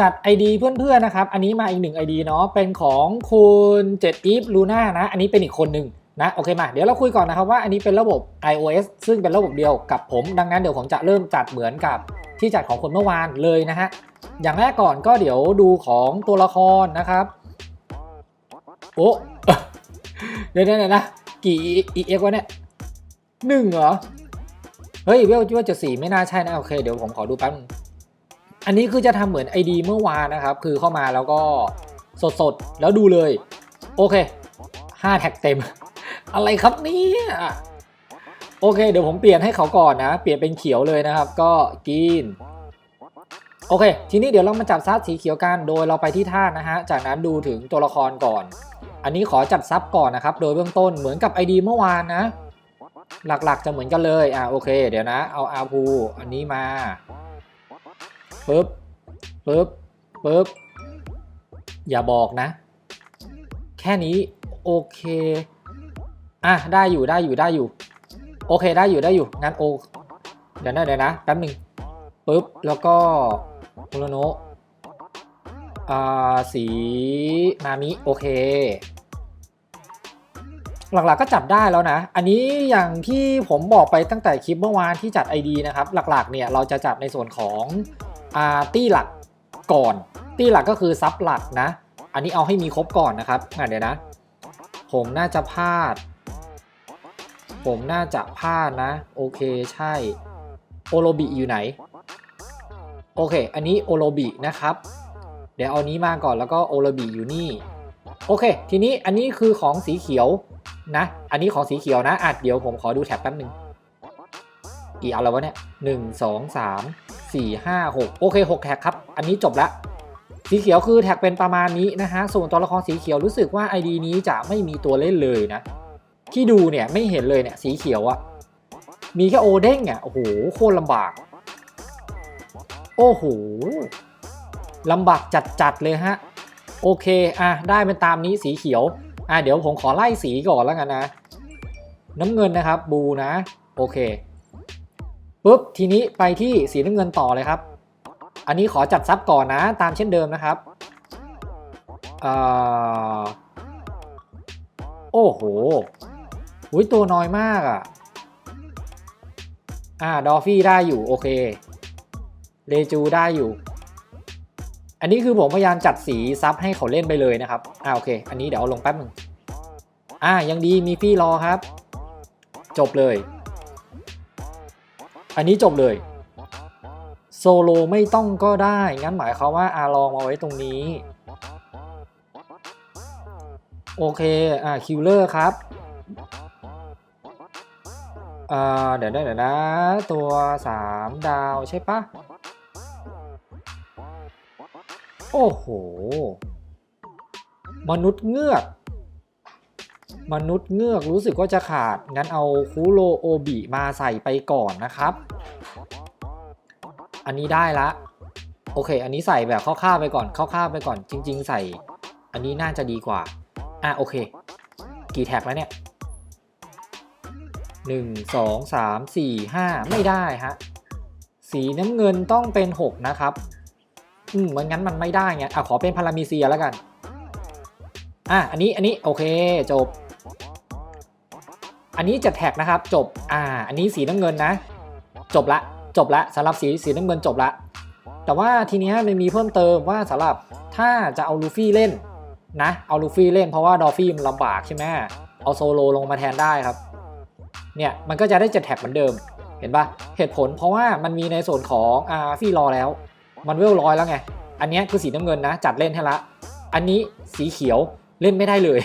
จัด ID เพื่อนๆนะครับ อันนี้มาอีกหนึ่ง ID เนาะ เป็นของคุณ7 e v Luna นะ อันนี้เป็นอีกคนหนึ่งนะ โอเคมา เดี๋ยวเราคุยก่อนนะครับว่าอันนี้เป็นระบบ iOS ซึ่งเป็นระบบเดียวกับผม ดังนั้นเดี๋ยวผมจะเริ่มจัดเหมือนกับที่จัดของคนเมื่อวานเลยนะฮะ อย่างแรกก่อนก็เดี๋ยวดูของตัวละครนะครับ โอ้เดี๋ยวๆๆนะ กี่ EX วะเนี่ยหนึ่งเหรอ เฮ้ยเวลว่าจะสี่ไม่น่าใช่นะ โอเค เดี๋ยวผมขอดูแป๊บนึง อันนี้คือจะทำเหมือน ID เมื่อวานนะครับ คือเข้ามาแล้วก็สดๆแล้วดูเลย โอเค 5 แท็กเต็ม อะไรครับเนี่ยโอเค เดี๋ยวผมเปลี่ยนให้เขาก่อนนะ เปลี่ยนเป็นเขียวเลยนะครับ ก็กินโอเค ทีนี้เดี๋ยวเรามาจับซับสีเขียวกัน โดยเราไปที่ท่านะฮะ จากนั้นดูถึงตัวละครก่อน อันนี้ขอจัดซับก่อนนะครับ โดยเบื้องต้นเหมือนกับ ID เมื่อวานนะ หลักๆจะเหมือนกันเลย อ่าโอเค เดี๋ยวนะ เอาอาพูอันนี้มา ปึ๊บปึ๊บปึ๊บอย่าบอกนะ แค่นี้โอเคอะได้อยู่ได้อยู่ได้อยู่ โอเคได้อยู่ได้อยู่งั้นโอเดี๋ยวนะเดี๋ยวนะแป๊บหนึ่งปึ๊บแล้วก็มุโรโนะอ่าสีนามิโอเค หลักๆก็จับได้แล้วนะ อันนี้อย่างที่ผมบอกไปตั้งแต่คลิปเมื่อวานที่จัด ID นะครับ หลักๆเนี่ยเราจะจับในส่วนของ ตี้หลักก่อน ตี้หลักก็คือซับหลักนะ อันนี้เอาให้มีครบก่อนนะครับเดี๋ยวนะ ผมน่าจะพลาด ผมน่าจะพลาดนะ โอเคใช่ โอโรบิอยู่ไหน โอเค อันนี้โอโรบินะครับ เดี๋ยวเอานี้มาก่อนแล้วก็โอโรบิอยู่นี่ โอเค ทีนี้อันนี้คือของสีเขียวนะ อันนี้ของสีเขียวนะอะเดี๋ยวผมขอดูแท็บแป๊บหนึ่ง กี่อันแล้ววะเนี่ยหนึ่งสองสามสี่ห้าหกโอเคหกแท็กครับ อันนี้จบละสีเขียวคือแท็กเป็นประมาณนี้นะฮะ ส่วนตัวละครสีเขียวรู้สึกว่า ID นี้จะไม่มีตัวเล่นเลยนะ ที่ดูเนี่ยไม่เห็นเลยเนี่ยสีเขียวอะมีแค่โอเด้งอะโอ้โหโคตรลำบาก โอ้โหลำบากจัดๆเลยฮะ โอเคอะได้เป็นตามนี้สีเขียวอะเดี๋ยวผมขอไล่สีก่อนแล้วกันนะ น้ำเงินนะครับบูนะ โอเค ปุ๊บทีนี้ไปที่สีน้ำเงินต่อเลยครับ อันนี้ขอจัดซับก่อนนะ ตามเช่นเดิมนะครับอโอ้โหอุ้ยตัวน้อยมากอะ อ่า ดอฟฟี่ได้อยู่ โอเค เลจูได้อยู่ อันนี้คือผมพยายามจัดสีซับให้เขาเล่นไปเลยนะครับ อ่าโอเค อันนี้เดี๋ยวเอาลงแป๊บหนึ่งอ่ายังดีมีฟี่รอครับ จบเลย อันนี้จบเลยโซโลไม่ต้องก็ได้ งั้นหมายความว่าอาลองมาไว้ตรงนี้ โอเค อ่าคิลเลอร์ครับอ่าเดี๋ยวนะเดี๋ยวนะ ตัว 3 ดาวใช่ปะโอ้โห มนุษย์เงือก มนุษย์เงือกรู้สึกว่าจะขาด งั้นเอาคูโรโอบิมาใส่ไปก่อนนะครับ อันนี้ได้ละ โอเค อันนี้ใส่แบบคร่าวๆไปก่อนคร่าวๆไปก่อน จริง ๆ ใส่ อันนี้น่าจะดีกว่า อะโอเค กี่แท็กแล้วเนี่ยหนึ่งสองสามสี่ห้าไม่ได้ฮะ สีน้ำเงินต้องเป็นหกนะครับ อืมมันงั้นมันไม่ได้ไงอะขอเป็นพารามีเซียแล้วกัน อะ อันนี้ อันนี้ โอเค จบ อันนี้จะแท็กนะครับจบ อ่า อันนี้สีน้ำเงินนะ จบละ จบละสำหรับสีสีน้ำเงินจบละ แต่ว่าทีนี้มันมีเพิ่มเติมว่าสำหรับถ้าจะเอาลูฟี่เล่นนะ เอาลูฟี่เล่นเพราะว่าดอฟฟี่มันลำบากใช่ไหมเอาโซโลลงมาแทนได้ครับ เนี่ยมันก็จะได้เจ็ดแท็กเหมือนเดิม เห็นปะเหตุผลเพราะว่ามันมีในส่วนของอาฟี่รอแล้ว มันเวลร้อยแล้วไง อันนี้คือสีน้ำเงินนะ จัดเล่นให้ละ อันนี้สีเขียวเล่นไม่ได้เลย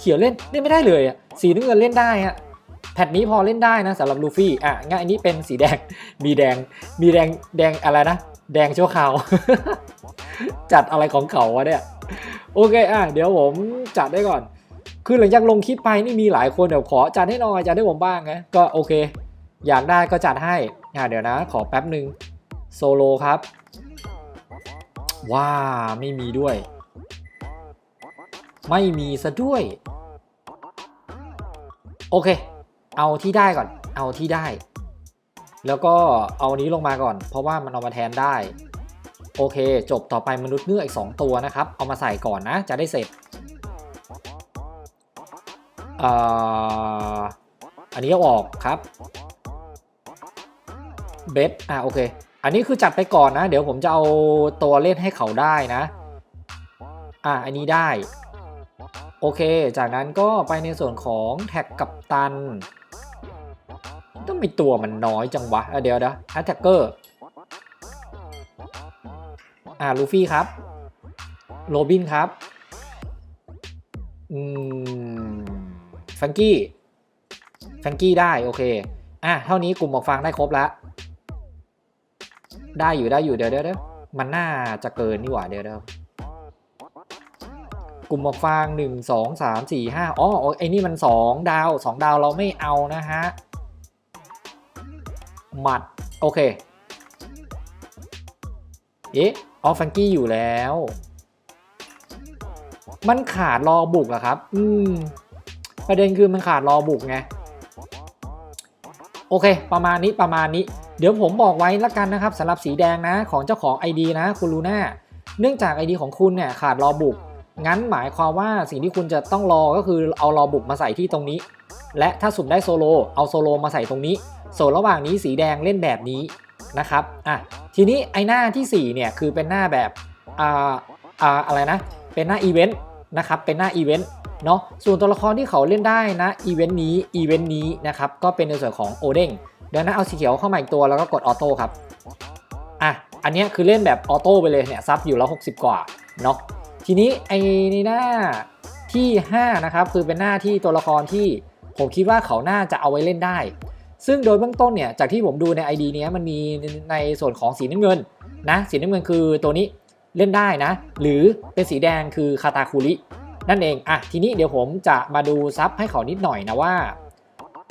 เขียวเล่นเล่นไม่ได้เลย สีน้ำเงินเล่นได้ฮะ แพทนี้พอเล่นได้นะสำหรับลูฟี่อะงั้นอันนี้เป็นสีแดงมีแดงมีแดงแดงอะไรนะ แดงชั่วคราว จัดอะไรของเขาวะเนี่ย โอเคอะเดี๋ยวผมจัดได้ก่อน คือหลังจากลงคลิปไปนี่มีหลายคนเดี๋ยวขอจัดให้หน่อยจัดให้ผมบ้างนะก็โอเค อยากได้ก็จัดให้อะเดี๋ยวนะ ขอแป๊บหนึ่งโซโลครับว้าไม่มีด้วย ไม่มีซะด้วย โอเค เอาที่ได้ก่อน เอาที่ได้ แล้วก็เอานี้ลงมาก่อน เพราะว่ามันเอามาแทนได้ โอเค จบต่อไปมนุษย์เงือกอีก 2 ตัวนะครับ เอามาใส่ก่อนนะ จะได้เสร็จอันนี้เอาออกครับเบสอะโอเค อันนี้คือจัดไปก่อนนะ เดี๋ยวผมจะเอาตัวเล่นให้เขาได้นะ อะอันนี้ได้ โอเค จากนั้นก็ไปในส่วนของแท็กกับตัน ต้องมีตัวมันน้อยจังวะะเดี๋ยวนะแอตแทกเกอร์อ่าลูฟี่ครับ โรบินครับ อืมแฟงกี้แฟงกี้ได้ โอเค อะ เท่านี้กลุ่มหมวกฟางได้ครบแล้ว ได้อยู่ได้อยู่เดี๋ยวเดี๋ยวเดี๋ยวมันน่าจะเกินนี่หว่าเดี๋ยวเดี๋ยวกลุ่มหมวกฟางหนึ่งสองสามสี่ห้าอ๋อไอ้นี่มันสองดาวสองดาวเราไม่เอานะฮะ หมัด โอเค เอ๊ะออฟแฟรงกี้อยู่แล้ว มันขาดรอบุกอะครับ อืม ประเด็นคือมันขาดรอบุกไง โอเค ประมาณนี้ประมาณนี้ เดี๋ยวผมบอกไว้ละกันนะครับสำหรับสีแดงนะ ของเจ้าของ ID นะคุณลูน่า เนื่องจาก ID ของคุณเนี่ยขาดรอบุก งั้นหมายความว่าสิ่งที่คุณจะต้องรอก็คือเอารอบุกมาใส่ที่ตรงนี้ และถ้าสุ่มได้โซโลเอาโซโลมาใส่ตรงนี้ ส่วนระหว่างนี้สีแดงเล่นแบบนี้นะครับอะทีนี้ไอหน้าที่4เนี่ยคือเป็นหน้าแบบอ่าอ่าอะไรนะ เป็นหน้าอีเวนต์นะครับเป็นหน้าอีเวนต์เนาะส่วนตัวละครที่เขาเล่นได้นะอีเวนต์นี้อีเวนต์นี้นะครับก็เป็นในส่วนของโอเด้งดังนั้นเอาสีเขียวเข้ามาอีกตัวแล้วก็กดออโต้ครับอะอันนี้คือเล่นแบบออโต้ไปเลยเนี่ยซับอยู่แล้ว 60 กว่าเนาะทีนี้ไอในหน้าที่ 5 นะครับ คือเป็นหน้าที่ตัวละครที่ ผมคิดว่าเขาน่าจะเอาไว้เล่นได้ ซึ่งโดยเบื้องต้นเนี่ยจากที่ผมดูใน ID เนี้ยมันมีในส่วนของสีน้ำเงินนะสีน้ำเงินคือตัวนี้เล่นได้นะ หรือเป็นสีแดงคือคาตาคุรินั่นเองอะทีนี้เดี๋ยวผมจะมาดูซับให้เขานิดหน่อยนะว่า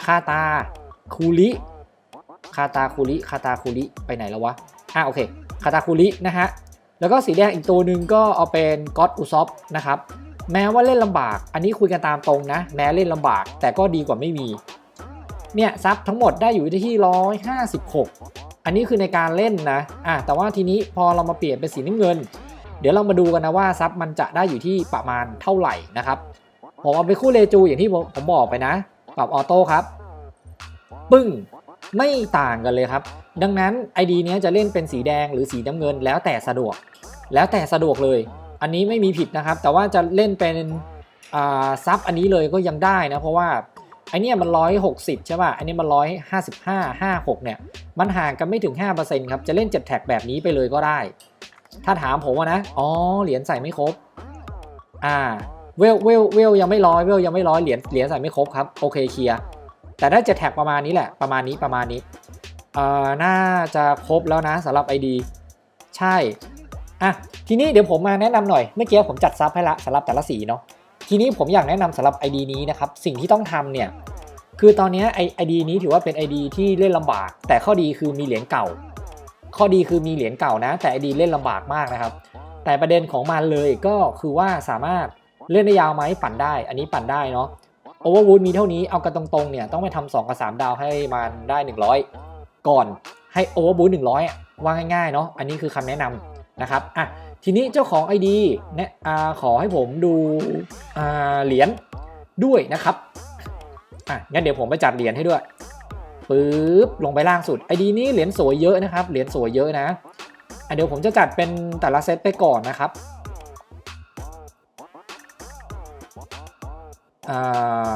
คาตาคุริคาตาคุริคาตาคุริไปไหนแล้ววะอะโอเคคาตาคุรินะฮะแล้วก็สีแดงอีกตัวหนึ่งก็เอาเป็นก็อตอุซอฟนะครับ แม้ว่าเล่นลำบาก อันนี้คุยกันตามตรงนะ แม้เล่นลำบาก แต่ก็ดีกว่าไม่มี เนี่ยซับทั้งหมดได้อยู่ที่ร้อยห้าสิบหกอันนี้คือในการเล่นนะ อะแต่ว่าทีนี้พอเรามาเปลี่ยนเป็นสีน้ำเงิน เดี๋ยวเรามาดูกันนะว่าซับมันจะได้อยู่ที่ประมาณเท่าไหร่นะครับ ผมเอาไปคู่เลจูอย่างที่ผมผมบอกไปนะ ปรับออโต้ครับ ปึ้ง ไม่ต่างกันเลยครับ ดังนั้น ID เนี้ยจะเล่นเป็นสีแดงหรือสีน้ำเงินแล้วแต่สะดวก แล้วแต่สะดวกเลย อันนี้ไม่มีผิดนะครับ แต่ว่าจะเล่นเป็นซับอันนี้เลยก็ยังได้นะ เพราะว่าไอเนี้ยมันร้อยหกสิบใช่ป่ะอันนี้มันร้อยห้าสิบห้าห้าหกเนี่ย มันห่างกันไม่ถึง5%ครับ จะเล่น7แท็กแบบนี้ไปเลยก็ได้ ถ้าถามผมว่านะ อ๋อ เหรียญใส่ไม่ครบ อ่า เวล เวล เวลยังไม่ร้อย เวลยังไม่ร้อย เหรียญ เหรียญใส่ไม่ครบครับ โอเคเคลียร์ แต่ถ้า7แท็กประมาณนี้แหละ ประมาณนี้ ประมาณนี้ เอ่อ น่าจะครบแล้วนะสำหรับ ID ใช่ อะทีนี้เดี๋ยวผมมาแนะนำหน่อยเมื่อกี้ผมจัดซับให้ละสำหรับแต่ละสีเนาะทีนี้ผมอยากแนะนำสำหรับ ID นี้นะครับสิ่งที่ต้องทำเนี่ยคือตอนนี้ไอไอดีนี้ถือว่าเป็น ID ที่เล่นลำบาก แต่ข้อดีคือมีเหรียญเก่า ข้อดีคือมีเหรียญเก่านะ แต่ ID เล่นลำบากมากนะครับ แต่ประเด็นของมันเลยก็คือว่าสามารถเล่นได้ยาวไหมปั่นได้ อันนี้ปั่นได้เนาะโอเวอร์วูดมีเท่านี้เอากันตรงๆเนี่ยต้องไปทำ2กับ 3 ดาวให้มันได้ 100 ก่อนให้โอเวอร์บูท100อะว่าง่ายๆเนาะอันนี้คือคำแนะนำ นะครับอะทีนี้เจ้าของ ID เนี่ยขอให้ผมดูเหรียญด้วยนะครับอะงั้นเดี๋ยวผมไปจัดเหรียญให้ด้วยปึ๊บลงไปล่างสุดไอดีนี้เหรียญสวยเยอะนะครับเหรียญสวยเยอะนะอะเดี๋ยวผมจะจัดเป็นแต่ละเซตไปก่อนนะครับอ่า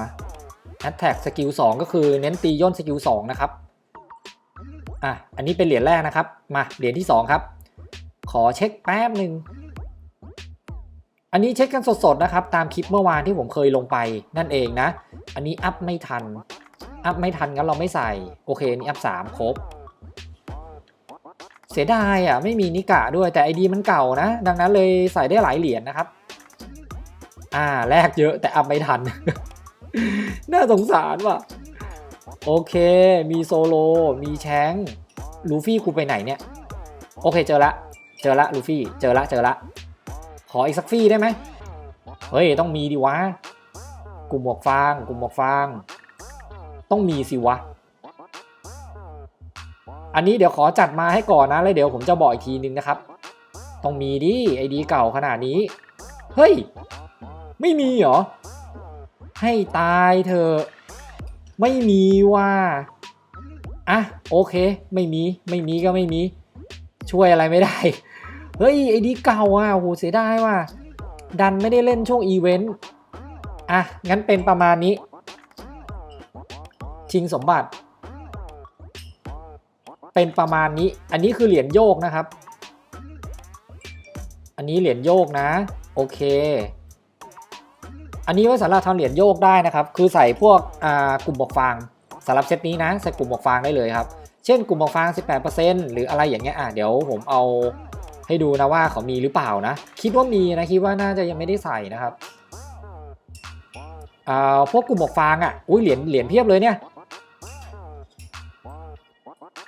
attack สกิล2ก็คือเน้นตีย่นสกิล2นะครับอะอันนี้เป็นเหรียญแรกนะครับ มาเหรียญที่ 2 ครับ ขอเช็คแป๊บหนึ่ง อันนี้เช็คกันสดๆนะครับ ตามคลิปเมื่อวานที่ผมเคยลงไปนั่นเองนะ อันนี้อัพไม่ทัน อัพไม่ทันงั้นเราไม่ใส่ โอเคนี่อัพ 3 ครบ เสียดายอะ ไม่มีนิกะด้วยแต่ไอดีมันเก่านะ ดังนั้นเลยใส่ได้หลายเหรียญนะครับ อ่าแลกเยอะแต่อัพไม่ทัน น่าสงสารว่ะ โอเค มีโซโล มีแชงลูฟี่กูไปไหนเนี่ย โอเคเจอละ เจอละลูฟี่ เจอละเจอละ ขออีกสักฟรีได้ไหมเฮ้ย ต้องมีดิวะ กลุ่มหมวกฟาง กลุ่มหมวกฟาง ต้องมีสิวะ อันนี้เดี๋ยวขอจัดมาให้ก่อนนะ แล้วเดี๋ยวผมจะบอกอีกทีนึงนะครับ ต้องมีดิ ไอดีเก่าขนาดนี้ เฮ้ย ไม่มีเหรอ ให้ตายเธอ ไม่มีว่าอะโอเค ไม่มี ไม่มีก็ไม่มี ช่วยอะไรไม่ได้ เฮ้ย ไอ้ดีเก่าอะโหเสียดายว่ะ ดันไม่ได้เล่นช่วงอีเวนต์ อะ งั้นเป็นประมาณนี้ ชิงสมบัติ เป็นประมาณนี้ อันนี้คือเหรียญโยกนะครับ อันนี้เหรียญโยกนะ โอเค อันนี้ไว้สำหรับทำเหรียญโยกได้นะครับ คือใส่พวกอ่ากลุ่มบอกฟางสำหรับเซตนี้นะใส่กลุ่มบอกฟางได้เลยครับ เช่นกลุ่มบอกฟาง 18%หรืออะไรอย่างเงี้ย อะ เดี๋ยวผมเอา ให้ดูนะว่าเขามีหรือเปล่านะ คิดว่ามีนะคิดว่าน่าจะยังไม่ได้ใส่นะครับอ่าพวกกลุ่มบอกฟางอะอุ้ยเหรียญเหรียญเพียบเลยเนี่ย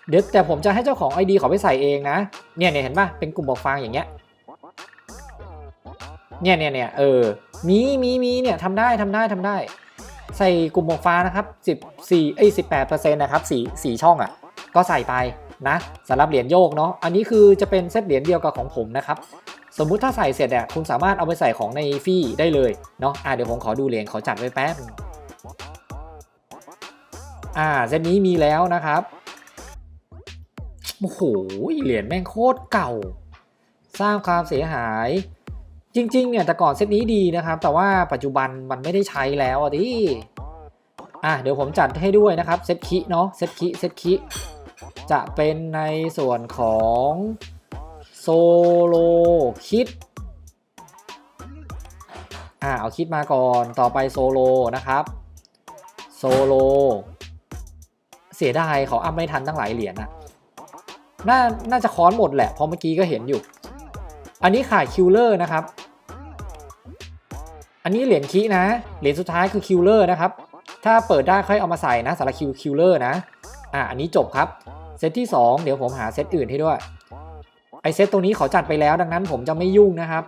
เดี๋ยวแต่ผมจะให้เจ้าของ ID เขาไปใส่เองนะ เนี่ยเนี่ยเห็นป่ะ เป็นกลุ่มบอกฟางอย่างเงี้ย เนี่ยเนี่ยเนี่ยเออ มีมีมีเนี่ยทำได้ทำได้ทำได้ ใส่กลุ่มหมวกฟ้านะครับ 14เอ้ย18%นะครับ4 4ช่องอะ ก็ใส่ไป นะสำหรับเหรียญโยกเนาะอันนี้คือจะเป็นเซตเหรียญเดียวกับของผมนะครับสมมุติถ้าใส่เสร็จเนี่ยคุณสามารถเอาไปใส่ของในฟี่ได้เลยเนาะอะเดี๋ยวผมขอดูเหรียญขอจัดไว้แป๊บอ่าเซตนี้มีแล้วนะครับโอ้โหเหรียญแม่งโคตรเก่า สร้างความเสียหายจริงๆเนี่ยแต่ก่อนเซตนี้ดีนะครับ แต่ว่าปัจจุบันมันไม่ได้ใช้แล้วอะดิอะเดี๋ยวผมจัดให้ด้วยนะครับเซตคิเนาะเซตคิเซตคิ จะเป็นในส่วนของโซโลคิดอะเอาคิดมาก่อนต่อไปโซโลนะครับโซโลเสียดายเขาอัพไม่ทันตั้งหลายเหรียญอะน่าน่าจะค้อนหมดแหละเพราะเมื่อกี้ก็เห็นอยู่ อันนี้ขาดคิวเลอร์นะครับ อันนี้เหรียญคีนะ เหรียญสุดท้ายคือคิวเลอร์นะครับ ถ้าเปิดได้ค่อยเอามาใส่นะสำหรับคิวคิวเลอร์นะ อะอันนี้จบครับ เซตที่ 2 เดี๋ยวผมหาเซตอื่นให้ด้วย ไอเซตตรงนี้เขาจัดไปแล้วดังนั้นผมจะไม่ยุ่งนะครับ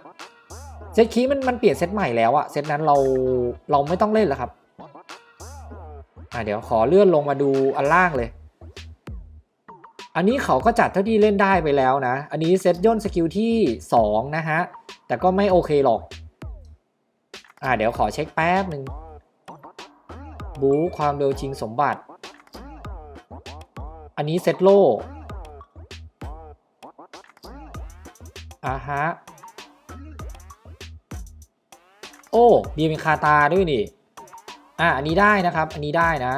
เซตคีมันมันเปลี่ยนเซตใหม่แล้วอะเซตนั้นเราเราไม่ต้องเล่นแล้วครับ อะเดี๋ยวขอเลื่อนลงมาดูอันล่างเลย อันนี้เขาก็จัดเท่าที่เล่นได้ไปแล้วนะ อันนี้เซตย่นสกิลที่ 2 นะฮะ แต่ก็ไม่โอเคหรอก อ่าเดี๋ยวขอเช็คแป๊บหนึ่งบูความเร็วชิงสมบัติ อันนี้เซตโลอ่าฮะ โอ้ดีเป็นคาตาด้วยนี่ อะอันนี้ได้นะครับ อันนี้ได้นะ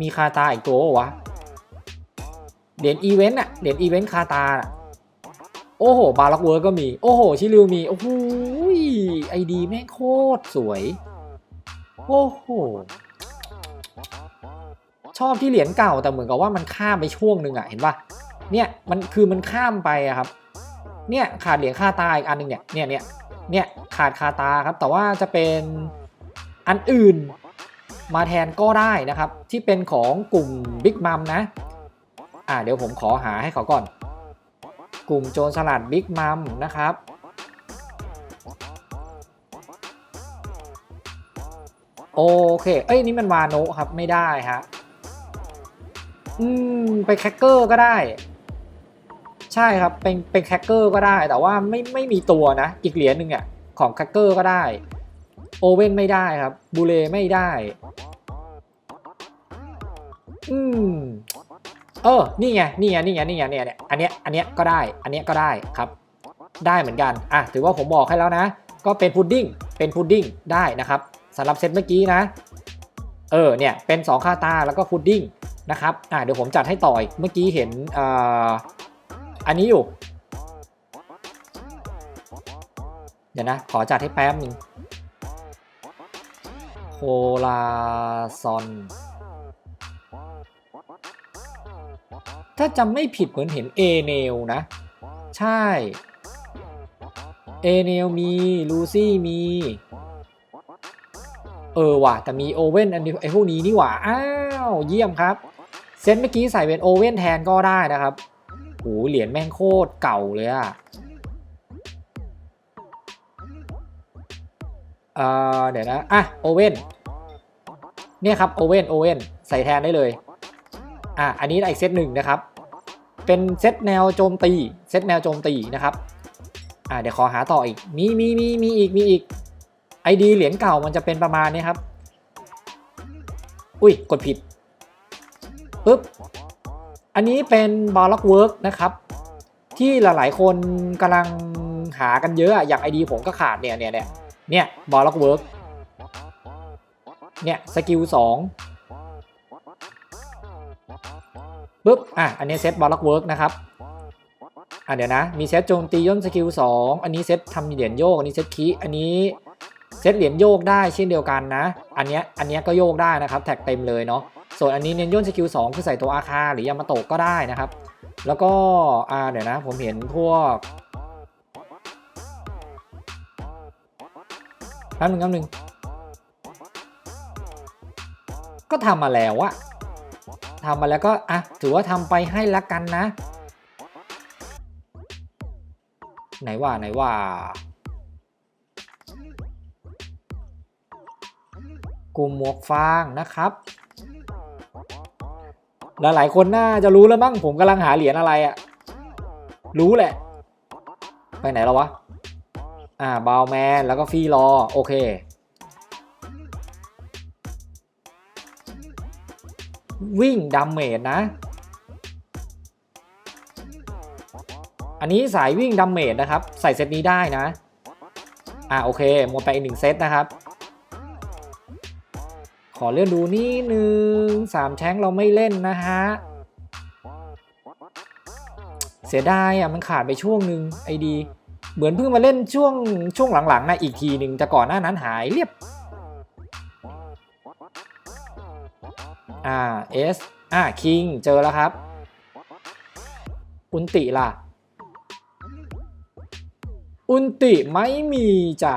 มีคาตาอีกตัววะเหรียญอีเวนต์อะเหรียญอีเวนต์คาตาอะโอ้โห บาร์ล็อกเวิร์กก็มี โอ้โห ชิลิวมี โอ้โหไอดีแม่งโคตรสวย โอ้โห ชอบที่เหรียญเก่าแต่เหมือนกับว่ามันข้ามไปช่วงหนึ่งอะเห็นปะเนี่ยมันคือมันข้ามไปอะครับเนี่ยขาดเหรียญคาตาอีกอันหนึงเนี่ยเนี่ยเนี่ยเนี่ยขาดคาตาครับ แต่ว่าจะเป็นอันอื่นมาแทนก็ได้นะครับ ที่เป็นของกลุ่มบิ๊กมัมนะอ่าเดี๋ยวผมขอหาให้เขาก่อน กลุ่มโจรสลัดบิ๊กมัมนะครับโอเค เอ้ยนี่มันวาโนะครับไม่ได้ฮะ อืมไปแคคเกอร์ก็ได้ ใช่ครับ เป็นเป็นแคคเกอร์ก็ได้ แต่ว่าไม่ไม่มีตัวนะ อีกเหรียญหนึ่งอะของแคคเกอร์ก็ได้ โอเว่นไม่ได้ครับ บูเลไม่ได้ อืมเออ นี่ไง นี่ไง นี่ไง นี่ไง เนี่ยเนี่ยอันเนี้ย อันเนี้ยก็ได้ อันเนี้ยก็ได้ครับ ได้เหมือนกัน อะ ถือว่าผมบอกให้แล้วนะ ก็เป็นพุดดิ้ง เป็นพุดดิ้งได้นะครับสำหรับเซตเมื่อกี้นะ เออ เนี่ย เป็น 2 คาตา แล้วก็พุดดิ้ง นะครับอะเดี๋ยวผมจัดให้ต่ออีกเมื่อกี้เห็นอ่าอันนี้อยู่ เดี๋ยวนะ ขอจัดให้แป๊บหนึ่งโคลาซอน ถ้าจำไม่ผิดเหมือนเห็นเอเนลนะ ใช่ เอเนลมี ลูซี่มี เออว่ะ แต่มีโอเว่นอันนี้ไอพวกนี้นี่หว่า อ้าว เยี่ยมครับ เซตเมื่อกี้ใส่เป็นโอเว่นแทนก็ได้นะครับโหเหรียญแม่งโคตรเก่าเลยอะเอ่อเดี๋ยวนะ อะโอเว่นเนี่ยครับโอเว่นโอเว่นใส่แทนได้เลย อะอันนี้อีกเซตหนึ่งนะครับ เป็นเซตแนวโจมตีเซตแนวโจมตีนะครับ อ่าเดี๋ยวขอหาต่ออีก มีมีมีมีอีกมีอีกไอดีเหรียญเก่ามันจะเป็นประมาณนี้ครับ อุ้ยกดผิด ปึ๊บ อันนี้เป็นบลล็อกเวิร์กนะครับ ที่หลายๆ คนกำลังหากันเยอะอะอย่างไอดีผมก็ขาดเนี่ยเนี่ยเนี่ยเนี่ยบลล็อกเวิร์กเนี่ยสกิลสองปึ๊บ อะ อันนี้เซตบอลล็อกเวิร์กนะครับ อะเดี๋ยวนะ มีเซตโจมตีย่นสกิลสองอันนี้เซตทำเหรียญโยก อันนี้เซตคีอันนี้เซตเหรียญโยกได้เช่นเดียวกันนะ อันเนี้ย อันเนี้ยก็โยกได้นะครับ แท็กเต็มเลยเนาะ ส่วนอันนี้เน้นย่นสกิลสองคือใส่ตัวอาคาหรือยามาโตก็ได้นะครับ แล้วก็อ่าเดี๋ยวนะผมเห็นพวกแป๊บนึงแป๊บนึงก็ทำมาแล้วอะทำมาแล้วก็อะถือว่าทำไปให้ละกันนะ ไหนว่าไหนว่า กลุ่มหมวกฟางนะครับ หลายๆคนน่าจะรู้แล้วมั้งผมกำลังหาเหรียญอะไรอะรู้แหละ ไปไหนแล้ววะ อ่าบาวแมนแล้วก็ฟีรอ โอเค วิ่งดัมเมจนะ อันนี้สายวิ่งดัมเมจนะครับ ใส่เซตนี้ได้นะ อ่าโอเค หมดไปอีกหนึ่งเซตนะครับ ขอเลื่อนดูนี่หนึ่งสามแท้งเราไม่เล่นนะฮะ เสียดายอะมันขาดไปช่วงหนึ่งไอดี เหมือนเพิ่งมาเล่นช่วงช่วงหลังๆนะอีกทีหนึ่งแต่ก่อนหน้านั้นหายเรียบ อ่า S อ่าคิงเจอแล้วครับ อุนติล่ะ อุนติไม่มีจ้ะ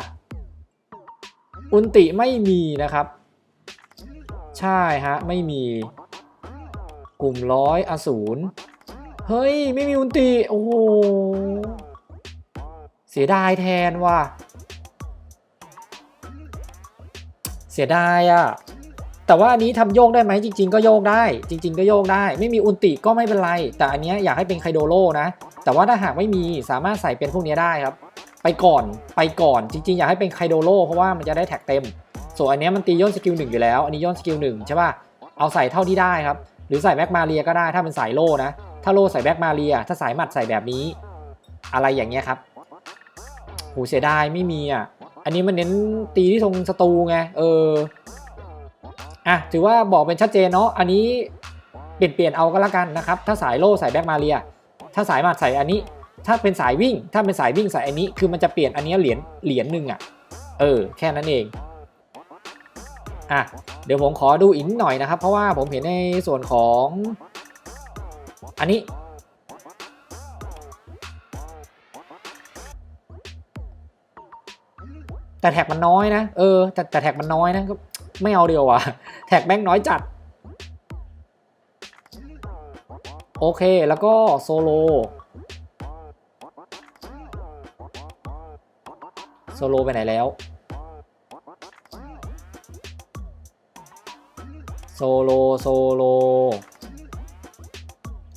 อุนติไม่มีนะครับ ใช่ฮะ ไม่มีกลุ่มร้อยอสูรเฮ้ย ไม่มีอุนติโอ้โห เสียดายแทนว่ะ เสียดายอะแต่ว่าอันนี้ทำโยกได้ไหมจริง ๆ ก็โยกได้ จริง ๆ ก็โยกได้ ไม่มีอุนติก็ไม่เป็นไร แต่อันเนี้ยอยากให้เป็นไคโดโร่นะ แต่ว่าถ้าหากไม่มีสามารถใส่เป็นพวกนี้ได้ครับ ไปก่อนไปก่อนจริง ๆ อยากให้เป็นไคโดโร่เพราะว่ามันจะได้แท็กเต็ม ส่วนอันนี้มันตีย่นสกิลหนึ่งอยู่แล้ว อันนี้ย่นสกิลหนึ่งใช่ป่ะ เอาใส่เท่าที่ได้ครับ หรือใส่แบ็กมาเรียก็ได้ถ้าเป็นสายโล่นะ ถ้าโล่ใส่แบ็กมาเรีย ถ้าสายหมัดใส่แบบนี้ อะไรอย่างเงี้ยครับโหเสียดายไม่มีอะ อันนี้มันเน้นตีที่ทรงสตูไง เออ อะ ถือว่าบอกเป็นชัดเจนเนาะ อันนี้เปลี่ยนเปลี่ยนเอาก็แล้วกันนะครับ ถ้าสายโล่ใส่แบ็กมาเรีย ถ้าสายหมัดใส่อันนี้ ถ้าเป็นสายวิ่ง ถ้าเป็นสายวิ่งใส่อันนี้ คือมันจะเปลี่ยนอันนี้เหรียญ เหรียญหนึ่งอะ เออ แค่นั้นเอง อะเดี๋ยวผมขอดูอีกนิดหน่อยนะครับ เพราะว่าผมเห็นในส่วนของ อันนี้ แต่แท็กมันน้อยนะ เออ แต่แต่แท็กมันน้อยนะก็ไม่เอาเดียวว่ะ แท็กแบงค์น้อยจัด โอเคแล้วก็โซโลโซโลไปไหนแล้ว ซโลโซโล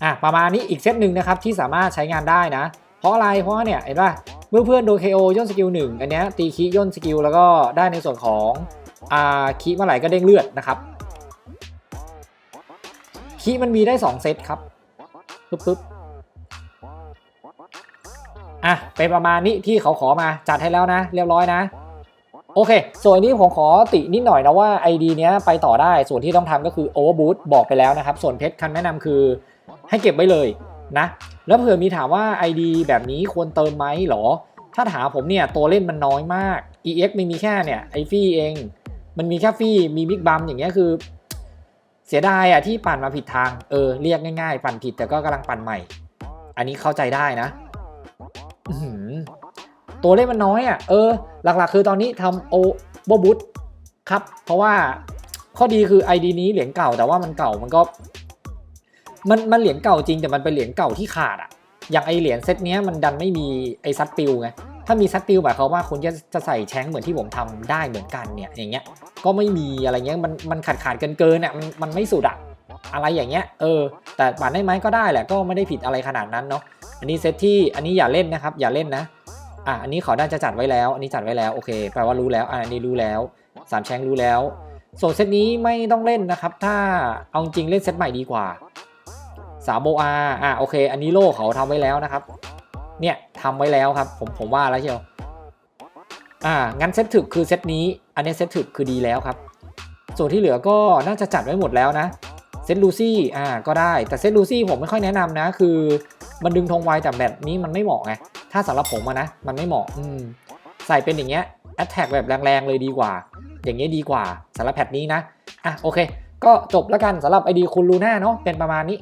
อะประมาณนี้อีกเซตหนึ่งนะครับที่สามารถใช้งานได้นะ เพราะอะไรเพราะว่าเนี่ยเห็นป่ะเมื่อเพื่อนโดน KO ย่นสกิลหนึ่งอันเนี้ยตีคีย่นสกิลแล้วก็ได้ในส่วนของอ่าคีเมื่อไหร่ก็เด้งเลือดนะครับคีมันมีได้ 2 เซตครับปึ๊บปึ๊บอะเป็นประมาณนี้ที่เขาขอมาจัดให้แล้วนะ เรียบร้อยนะ โอเค ส่วนนี้ผมขอตินิดหน่อยนะว่า ID เนี้ยไปต่อได้ ส่วนที่ต้องทำก็คือ Overboot บอกไปแล้วนะครับ ส่วนเพชรคันแนะนำคือให้เก็บไว้เลยนะ แล้วเผื่อมีถามว่า ID แบบนี้ควรเติมไหมหรอ ถ้าถามผมเนี่ยตัวเล่นมันน้อยมาก EX ไม่มีแค่เนี่ยไอฟี่เอง มันมีแค่ฟี่มีบิ๊กบัมอย่างเงี้ยคือ เสียดายอะที่ปั่นมาผิดทางเออเรียกง่ายๆ ปั่นผิดแต่ก็กำลังปั่นใหม่ อันนี้เข้าใจได้นะ ตัวเล่นมันน้อยอะเออหลักๆ คือตอนนี้ทำโอโบบุตครับ เพราะว่าข้อดีคือ ID นี้เหรียญเก่าแต่ว่ามันเก่ามันก็ มันมันเหรียญเก่าจริงแต่มันเป็นเหรียญเก่าที่ขาดอะอย่างไอเหรียญเซตเนี้ยมันดันไม่มีไอซัดปิวไงถ้ามีซัดปิวหมายความว่าคุณจะจะใส่แช้งเหมือนที่ผมทำได้เหมือนกันเนี่ยอย่างเงี้ยก็ไม่มีอะไรเงี้ยมันมันขาดขาดเกินเกินอะมันมันไม่สุดอะอะไรอย่างเงี้ยเออ แต่ปั่นได้ไหมก็ได้แหละก็ไม่ได้ผิดอะไรขนาดนั้นเนาะอันนี้เซตที่อันนี้อย่าเล่นนะครับ อย่าเล่นนะ อะอันนี้เขาน่าจะจัดไว้แล้ว อันนี้จัดไว้แล้วโอเคแปลว่ารู้แล้วอะอันนี้รู้แล้วสามแชงรู้แล้วส่วนเซตนี้ไม่ต้องเล่นนะครับ ถ้าเอาจริงเล่นเซตใหม่ดีกว่าสามโบอาอะโอเค อันนี้โล่เขาทำไว้แล้วนะครับ เนี่ยทำไว้แล้วครับ ผมผมว่าแล้วเชียวอ่างั้นเซตถึกคือเซตนี้ อันนี้เซตถึกคือดีแล้วครับ ส่วนที่เหลือก็น่าจะจัดไว้หมดแล้วนะเซตลูซี่อ่าก็ได้แต่เซตลูซี่ผมไม่ค่อยแนะนำนะ คือมันดึงธงไวแต่แบบนี้มันไม่เหมาะไง ถ้าสำหรับผมอะนะ มันไม่เหมาะอืใส่เป็นอย่างเงี้ยแอตแทกแบบแรงๆเลยดีกว่า อย่างเงี้ยดีกว่าสำหรับแพทนี้นะ อะโอเค ก็จบแล้วกันสำหรับไอดีคุณลูน่าเนาะเป็นประมาณนี้